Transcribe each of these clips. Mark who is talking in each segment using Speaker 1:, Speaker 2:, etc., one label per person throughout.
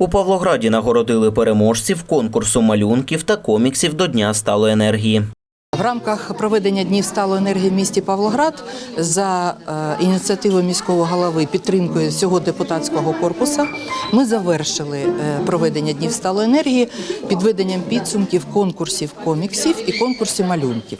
Speaker 1: У Павлограді нагородили переможців конкурсу малюнків та коміксів до Дня сталої енергії.
Speaker 2: В рамках проведення днів сталої енергії в місті Павлоград за е, ініціативою міського голови підтримкою всього депутатського корпусу ми завершили е, проведення днів сталої енергії підведенням підсумків конкурсів коміксів і конкурсів малюнків.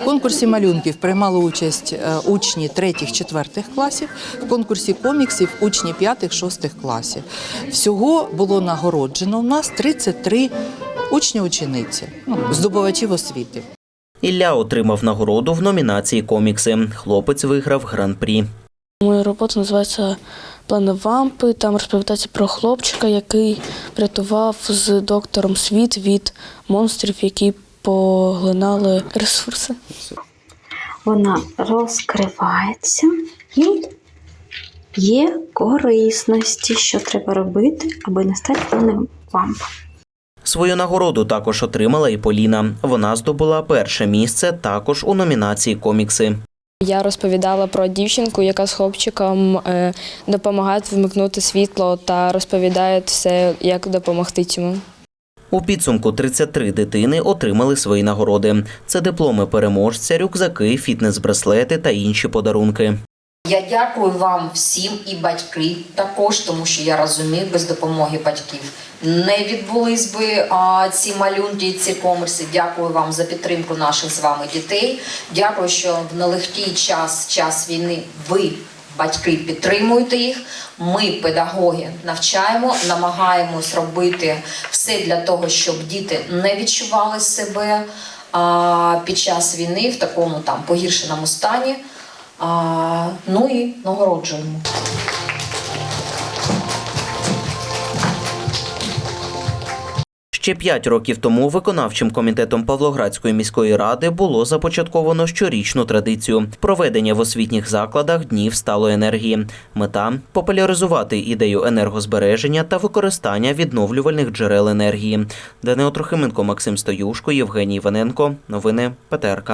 Speaker 2: В конкурсі малюнків приймали участь е, учні 3-4 класів, в конкурсі коміксів учні 5-6 класів. Всього було нагороджено у нас 33 учні-учениці, ну, здобувачів освіти.
Speaker 1: Ілля отримав нагороду в номінації комікси. Хлопець виграв гран-прі.
Speaker 3: Моя робота називається Плани вампи. Там розповідається про хлопчика, який врятував з доктором світ від монстрів, які поглинали ресурси.
Speaker 4: вона розкривається і є корисності, що треба робити, аби не стати планим вампом.
Speaker 1: Свою нагороду також отримала і Поліна. Вона здобула перше місце також у номінації комікси.
Speaker 5: Я розповідала про дівчинку, яка з хлопчиком е, допомагає вмикнути світло та розповідає все, як допомогти цьому.
Speaker 1: У підсумку 33 дитини отримали свої нагороди. Це дипломи переможця, рюкзаки, фітнес-браслети та інші подарунки.
Speaker 6: Я дякую вам всім і батьки також, тому що я розумію, без допомоги батьків не відбулись би а, ці малюнки, і ці комерси. Дякую вам за підтримку наших з вами дітей. Дякую, що в нелегкий час, час війни, ви. Батьки підтримуєте їх. Ми, педагоги, навчаємо, намагаємось робити все для того, щоб діти не відчували себе під час війни в такому там погіршеному стані. Ну і нагороджуємо.
Speaker 1: Ще п'ять років тому виконавчим комітетом Павлоградської міської ради було започатковано щорічну традицію проведення в освітніх закладах днів сталої енергії. Мета популяризувати ідею енергозбереження та використання відновлювальних джерел енергії. Данило Трохименко, Максим Стоюшко, Євгеній Іваненко. Новини ПТРК.